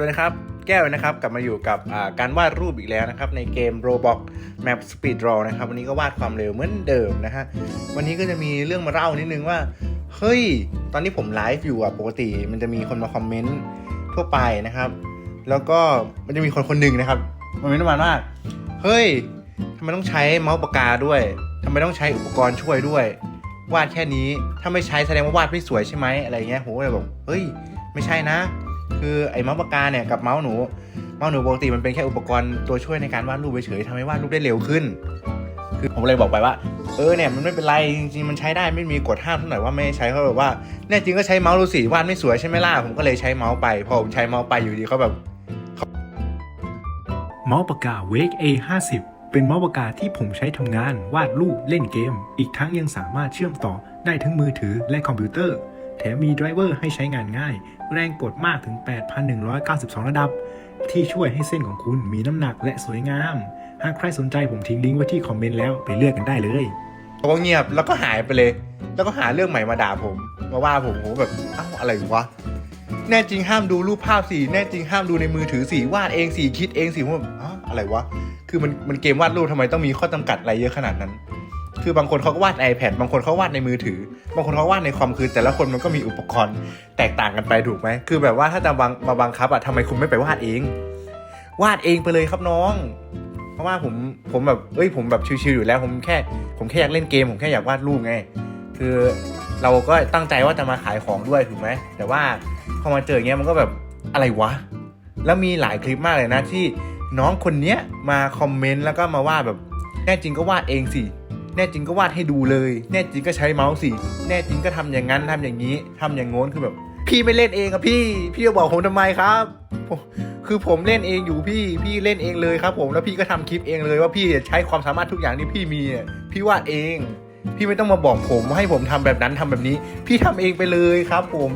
สวัสดีครับ แก้วนะครับ กลับมาอยู่กับการวาดรูปอีกแล้วนะครับ ในเกม Roblox Map Speed Draw นะครับ วันนี้ก็วาดความเร็วเหมือนเดิมนะฮะวันนี้ก็จะมีเรื่องมาเล่านิดนึงว่า เฮ้ย ตอนที่ผมไลฟ์อยู่อะปกติ มันจะมีคนมาคอมเมนต์ทั่วไปนะครับ แล้วก็มันจะมีคนคนหนึ่งนะครับคอมเมนต์ประมาณว่า เฮ้ยทำไมต้องใช้เมาส์ปากกาด้วยทำไมต้องใช้อุปกรณ์ช่วยด้วย วาดแค่นี้ถ้าไม่ใช้แสดงว่าวาดไม่สวยใช่ไหมอะไรเงี้ยผมก็เลยบอกเฮ้ย ไม่ใช่นะ คือไอ้เมาส์ปากกาเนี่ยกับเมาส์หนู เมาส์หนูปกติมันเป็นแค่อุปกรณ์ตัวช่วยในการวาดรูปเฉยๆทำให้วาดรูปได้เร็วขึ้น คือผมเลยบอกไปว่า เออเนี่ยมันไม่เป็นไรจริงๆมันใช้ได้ไม่มีกฎห้ามเท่าไหร่ว่าไม่ใช้เขาแบบว่าแน่จริงก็ใช้เมาส์ดูสิวาดไม่สวยใช่ไหมล่ะผมก็เลยใช้เมาส์ไปพอผมใช้เมาส์ไปอยู่ดีเขาแบบเมาส์ปากกา Wake A50 เป็นเมาส์ปากกาที่ผมใช้ทำงานวาดรูปเล่นเกม อีกทั้งยังสามารถเชื่อมต่อได้ทั้งมือถือและคอมพิวเตอร์ แถมมีไดรเวอร์ให้ใช้งานง่าย แรงกดมากถึง 8,192 ระดับ ที่ช่วยให้เส้นของคุณมีน้ำหนักและสวยงาม หากใครสนใจผมทิ้งลิงก์ไว้ที่คอมเมนต์แล้วไปเลือกกันได้เลยเขาก็เงียบแล้วก็หายไปเลย แล้วก็หาเรื่องใหม่มาด่าผมมาว่าผมผมแบบเอ้าอะไรวะแน่จริงห้ามดูรูปภาพสีแน่จริงห้ามดูในมือถือสีวาดเองสีคิดเองสีผมแบบอ๋ออะไรวะคือมันมันเกมวาดรูปทำไมต้องมีข้อจำกัดอะไรเยอะขนาดนั้น คือบางคนเขาก็วาด iPad บางคนเขาวาดในมือถือ บางคนเขาวาดในคอมคือแต่ละคนมันก็มีอุปกรณ์แตกต่างกันไปถูกไหมคือแบบว่าถ้าจะบังมาบังคับอะทำไมคุณไม่ไปวาดเอง วาดเองไปเลยครับน้อง เพราะว่าผมผมแบบเอ้ยผมแบบชิวๆอยู่แล้วผมแค่ ผมแค่อยากเล่นเกม ผมแค่อยากวาดรูปไง คือเราก็ตั้งใจว่าจะมาขายของด้วยถูกไหมแต่ว่าพอมาเจออย่างเงี้ยมันก็แบบอะไรวะ แล้วมีหลายคลิปมากเลยนะที่น้องคนเนี้ยมาคอมเมนต์แล้วก็มาว่าแบบแน่จริงก็วาดเองสิ แน่จริงก็วาดให้ดูเลย แน่จริงก็ใช้เมาส์สิแน่จริงก็ทำอย่างนั้นทำอย่างนี้ทำอย่างโน้นคือแบบ พี่ไม่เล่นเองอะพี่ พี่จะบอกผมทำไมครับคือผมเล่นเองอยู่พี่ พี่เล่นเองเลยครับ ผมแล้วพี่ก็ทำคลิปเองเลยว่าพี่ใช้ความสามารถทุกอย่างที่พี่มีพี่วาดเอง พี่ไม่ต้องมาบอกผมให้ผมทำแบบนั้นทำแบบนี้ พี่ทำเองไปเลยครับ ผม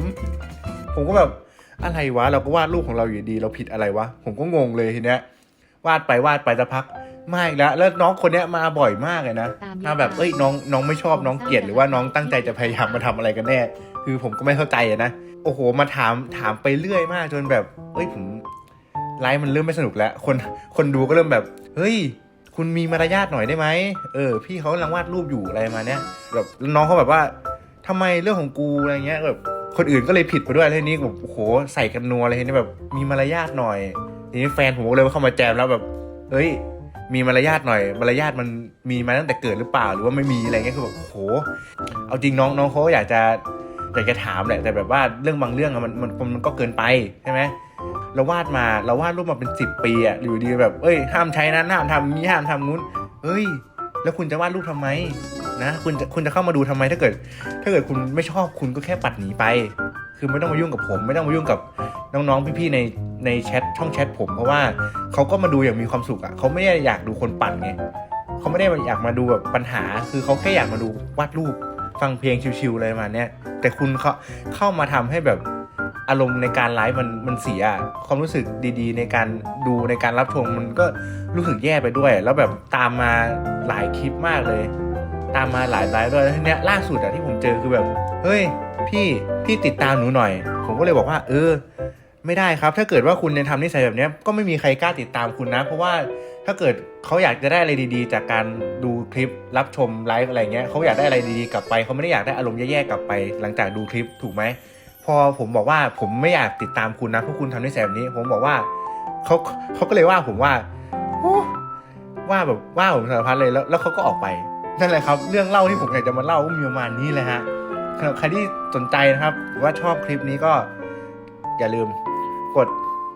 ผมก็แบบอะไรวะ เราก็วาดรูปของเราอยู่ดี เราผิดอะไรวะ ผมก็งงเลยทีเนี้ย วาดไปวาดไปสักพักไม่อีกแล้วแล้วน้องคนเนี้ยมาบ่อยมากเลยนะตามที่มาแบบเอ้ยน้องน้องไม่ชอบน้องเกลียดหรือว่าน้องตั้งใจจะพยายามมาทำอะไรกันแน่ คือผมก็ไม่เข้าใจอะนะโอ้โหมาถามถามไปเรื่อยมากจนแบบเอ้ยผมไลฟ์มันเริ่มไม่สนุกแล้ว คนคนดูก็เริ่มแบบ เฮ้ย คุณมีมารยาทหน่อยได้ไหมเออ พี่เขากำลังวาดรูปอยู่อะไรมาเนี้ยแบบน้องเขาแบบว่าทำไมเรื่องของกูอะไรเงี้ยแบบคนอื่นก็เลยผิดไปด้วยแล้วทีนี้แบบโอ้โหใส่กันนัวอะไรทีนี้แบบมีมารยาทหน่อย ทีนี้แฟนผมก็เลยเข้ามาแจมแล้วแบบเฮ้ย มีมารยาทหน่อยมารยาทมันมีมาตั้งแต่เกิดหรือเปล่าหรือว่าไม่มีอะไรเงี้ยคือแบบโอ้โหเอาจริงน้องน้องเขาก็อยากจะอยากจะถามแหละแต่แบบว่าเรื่องบางเรื่องอะมันมันมันก็เกินไปใช่ไหมเราวาดมาเราวาดรูปมาเป็นสิบปีอะอยู่ดีแบบเอ้ยห้ามใช้นั้นห้ามทำนี้ห้ามทำนู้นเฮ้ย แล้วคุณจะวาดรูปทำไมนะคุณจะคุณจะเข้ามาดูทำไมถ้าเกิด ถ้าเกิดคุณไม่ชอบคุณก็แค่ปัดหนีไป คือไม่ต้องมายุ่งกับผม ไม่ต้องมายุ่งกับน้องๆพี่ๆใน ในแชทช่องแชทผม เพราะว่าเขาก็มาดูอย่างมีความสุขอะ่ะเขาไม่ได้อยากดูคนปั่นไงเขาไม่ได้อยากมาดูแบบปัญหา คือเขาแค่อยากมาดูวาดรูปฟังเพลงชิวๆอะไรมาเนี้ยแต่คุณเขาเข้ามาทำให้แบบอารมณ์ในการไลฟ์มันมันเสีย ความรู้สึกดีๆ ในการดูในการรับชมมันก็รู้สึกแย่ไปด้วย แล้วแบบตามมาหลายคลิปมากเลย ตามมาหลายไลฟ์ด้วยแล้วทีเนี้ยล่าสุดอะที่ผมเจอคือแบบ เฮ้ย พี่พี่ติดตามหนูหน่อย ผมก็เลยบอกว่า เออ ไม่ได้ครับ ถ้าเกิดว่าคุณยังทำนิสัยแบบนี้ก็ไม่มีใครกล้าติดตามคุณนะ เพราะว่าถ้าเกิดเขาอยากจะได้อะไรดีๆ จากการดูคลิปรับชมไลฟ์อะไรเงี้ยเขาอยากได้อะไรดีๆกลับไปเขาไม่ได้อยากได้อารมณ์แย่ๆกลับไป หลังจากดูคลิปถูกไหมพอผมบอกว่าผมไม่อยากติดตามคุณนะเพราะคุณทำนิสัยแบบนี้ ผมบอกว่าเขาเขาก็เลยว่าผมว่าว่าแบบว่าผมสารพัดเลยแล้วแล้วเขาก็ออกไปนั่นแหละครับ เรื่องเล่าที่ผมอยากจะมาเล่าก็มีประมาณนี้แหละฮะใครที่สนใจนะครับว่าชอบคลิปนี้ก็อย่าลืม กด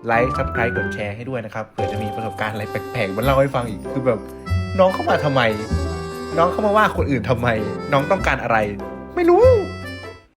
ไลค์ซับสไครต์กดแชร์ให้ด้วยนะครับเผื่อจะมีประสบการณ์อะไรแปลกๆมาเล่าให้ฟังอีกคือแบบน้องเข้ามาทำไม น้องเข้ามาว่าคนอื่นทำไม น้องต้องการอะไร ไม่รู้